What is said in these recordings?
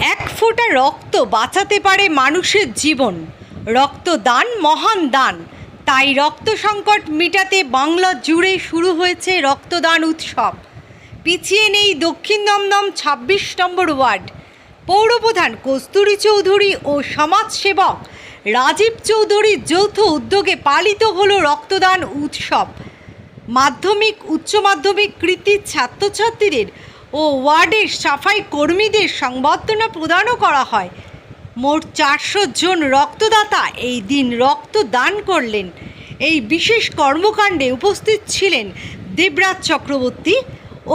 এক ফোঁটা রক্ত বাঁচাতে পারে মানুষের জীবন। রক্তদান মহান দান। তাই রক্ত সংকট মেটাতে বাংলা জুড়ে শুরু হয়েছে রক্তদান উৎসব। পিছিয়ে নেই দক্ষিণ দমদম ছাব্বিশ নম্বর ওয়ার্ড। পৌরপ্রধান কস্তুরী চৌধুরী ও সমাজসেবক রাজীব চৌধুরীর যৌথ উদ্যোগে পালিত হলো রক্তদান উৎসব। মাধ্যমিক, উচ্চ মাধ্যমিক কৃতির ছাত্রছাত্রীদের ও ওয়ার্ডের সাফাই কর্মীদের সংবর্ধনা প্রদানও করা হয়। মোট চারশো জন রক্তদাতা এই দিন রক্ত দান করলেন। এই বিশেষ কর্মকাণ্ডে উপস্থিত ছিলেন দেবরাজ চক্রবর্তী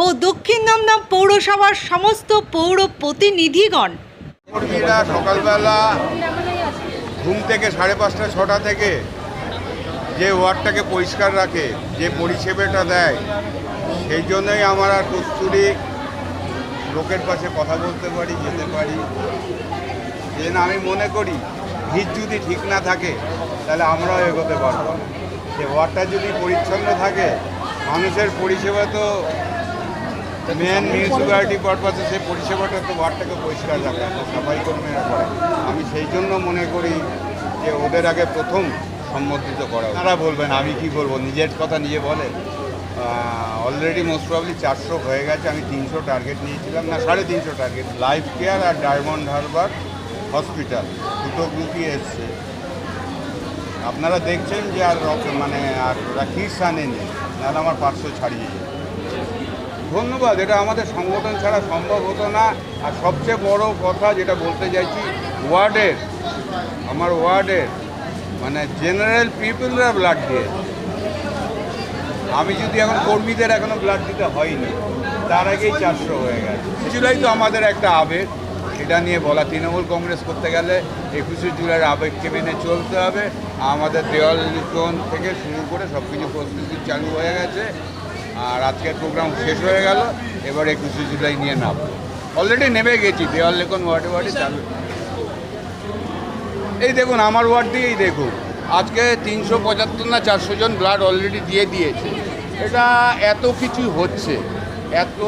ও দক্ষিণ দমদম পৌরসভার সমস্ত পৌর প্রতিনিধিগণ। কর্মীরা সকালবেলা ঘুম থেকে সাড়ে পাঁচটা, ছটা থেকে যে ওয়ার্ডটাকে পরিষ্কার রাখে, যে পরিষেবাটা দেয়, সেই জন্যই আমার আর কস্তুরি লোকের পাশে কথা বলতে পারি, যেতে পারি। যে না আমি মনে করি ভিত যদি ঠিক না থাকে, তাহলে আমরাও এগোতে পারব না। সে ওয়ার্ডটা যদি পরিচ্ছন্ন থাকে, মানুষের পরিষেবা তো মেন মিউনিসিপ্যালিটি পারপাসে সেই পরিষেবাটা তো ওয়ার্ডটাকে পরিষ্কার রাখা সাফাই কর্মীরা করে। আমি সেই জন্য মনে করি যে ওদের আগে প্রথম সম্বোধিত করা তারা বলবেন, আমি কি করব নিজের কথা নিজে বলে? অলরেডি মোস্ট প্রবলি চারশো হয়ে গেছে, আমি তিনশো টার্গেট নিয়েছিলাম। না, সাড়ে তিনশো টার্গেট লাইফ কেয়ার আর ডায়মন্ড হারবার হসপিটাল দুটো গ্রুপই এসছে। আপনারা দেখছেন যে আর মানে আর ওরা কিস আনেনি নাহলে আমার পাঁচশো ছাড়িয়ে যায় ধন্যবাদ, এটা আমাদের সংগঠন ছাড়া সম্ভব হতো না। আর সবচেয়ে বড় কথা যেটা বলতে চাইছি, ওয়ার্ডের, আমার ওয়ার্ডের মানে জেনারেল পিপলরা ব্লাড দিয়ে আমি যদি এখন কর্মীদের এখনও ব্লাড দিতে হয়নি, তার আগেই চারশো হয়ে গেছে। জুলাই তো আমাদের একটা আবেগ, এটা নিয়ে বলা তৃণমূল কংগ্রেস করতে গেলে একুশে জুলাইয়ের আবেগকে মেনে চলতে হবে। আমাদের দেওয়াল লিখন থেকে শুরু করে সব কিছু প্রস্তুতি চালু হয়ে গেছে, আর আজকের প্রোগ্রাম শেষ হয়ে গেল, এবার একুশে জুলাই নিয়ে নাম। অলরেডি নেমে গেছি, দেওয়াল লেখন ওয়ার্ডে ওয়ার্ডে চালু। এই দেখুন, আমার ওয়ার্ড দিয়েই দেখুন। আজকে তিনশো পঁচাত্তর না চারশো জন ব্লাড অলরেডি দিয়ে দিয়েছে। এটা এত কিছু হচ্ছে, এত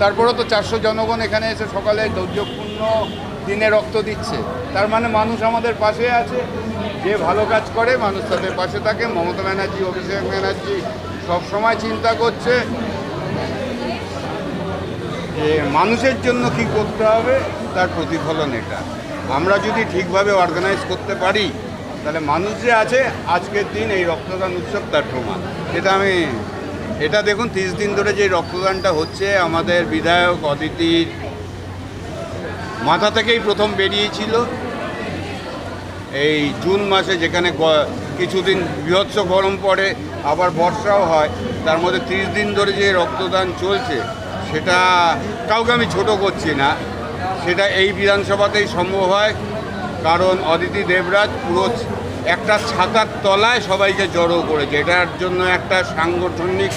তারপরেও তো চারশো জনগণ এখানে এসে সকালে দুর্যোগপূর্ণ দিনে রক্ত দিচ্ছে। তার মানে মানুষ আমাদের পাশে আছে, যে ভালো কাজ করে মানুষ তাদের পাশে থাকে। মমতা ব্যানার্জি, অভিষেক ব্যানার্জি সবসময় চিন্তা করছে যে মানুষের জন্য কি করতে হবে, তার প্রতিফলন এটা। আমরা যদি ঠিকভাবে অর্গানাইজ করতে পারি তাহলে মানুষ যে আছে, আজকের দিন এই রক্তদান উৎসব তার প্রমাণ। এটা আমি, এটা দেখুন, তিরিশ দিন ধরে যে রক্তদানটা হচ্ছে, আমাদের বিধায়ক অদিতির মাথা থেকেই প্রথম বেরিয়েছিল। এই জুন মাসে যেখানে কিছুদিন বৃহৎস গরম পড়ে, আবার বর্ষাও হয়, তার মধ্যে তিরিশ দিন ধরে যে রক্তদান চলছে, সেটা কাউকে আমি ছোট করছি না। সেটা এই বিধানসভাতেই সম্ভব হয়, কারণ অদিতি দেবরাজ পুরো একটা ছাতার তলায় সবাইকে জড়ো করেছে। এটার জন্য একটা সাংগঠনিক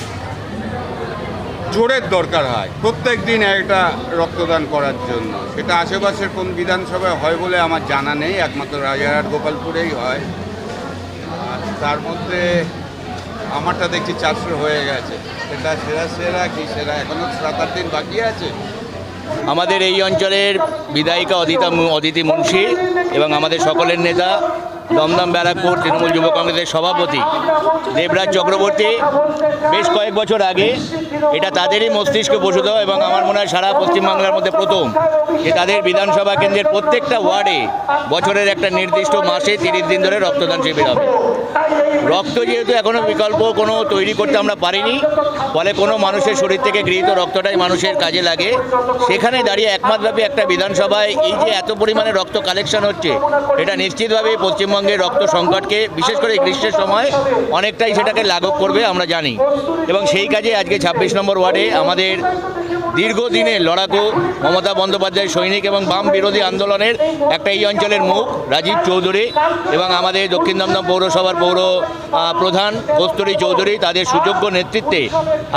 জোরের দরকার হয়। প্রত্যেক দিন একটা রক্তদান করার জন্য। সেটা আশেপাশের কোন বিধানসভায় হয় বলে আমার জানা নেই। একমাত্র রাজারহাট গোপালপুরেই হয়। তার মধ্যে আমারটা দেখছি চারশো হয়ে গেছে। সেটা সেরা সেরা কি সেরা? এখনও সাত আট দিন বাকি আছে। আমাদের এই অঞ্চলের বিধায়িকা অদিতা অদিতি মুন্সি এবং আমাদের সকলের নেতা দমদম, ব্যারাকপুর, তৃণমূল যুব কংগ্রেসের সভাপতি দেবরাজ চক্রবর্তী। বেশ কয়েক বছর আগে এটা তাদেরই মস্তিষ্কে বসে দেওয়া এবং আমার মনে হয় সারা পশ্চিমবাংলার মধ্যে প্রথম যে তাদের বিধানসভা কেন্দ্রের প্রত্যেকটা ওয়ার্ডে বছরের একটা নির্দিষ্ট মাসে তিরিশ দিন ধরে রক্তদান শিবির হবে। রক্ত যেহেতু এখনও বিকল্প কোনো তৈরি করতে আমরা পারিনি, ফলে কোনো মানুষের শরীর থেকে গৃহীত রক্তটাই মানুষের কাজে লাগে। সেখানে দাঁড়িয়ে একমাত্রভাবে একটা বিধানসভায় এই যে এত পরিমাণে রক্ত কালেকশন হচ্ছে, এটা নিশ্চিতভাবে পশ্চিমবঙ্গের রক্ত সংকটকে, বিশেষ করে গ্রীষ্মের সময়, অনেকটাই সেটাকে লাঘব করবে, আমরা জানি। এবং সেই কাজে আজকে ছাব্বিশ নম্বর ওয়ার্ডে আমাদের দীর্ঘদিনের লড়াকু মমতা বন্দ্যোপাধ্যায় সৈনিক এবং বাম বিরোধী আন্দোলনের একটা এই অঞ্চলের মুখ, রাজীব চৌধুরী এবং আমাদের দক্ষিণ দমদম পৌরসভার পৌর প্রধান কস্তুরী চৌধুরী, তাদের সুযোগ্য নেতৃত্বে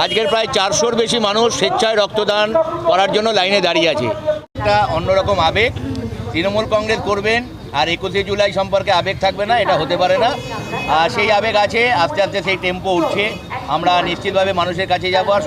আজকের প্রায় চারশোর বেশি মানুষ স্বেচ্ছায় রক্তদান করার জন্য লাইনে দাঁড়িয়ে আছে। একটা অন্যরকম আবেগ, তৃণমূল কংগ্রেস করবেন আর একুশে জুলাই সম্পর্কে আবেগ থাকবে না, এটা হতে পারে না। আর সেই আবেগ আছে, আস্তে আস্তে সেই টেম্পো উঠছে। আমরা নিশ্চিতভাবে মানুষের কাছে যাব। আর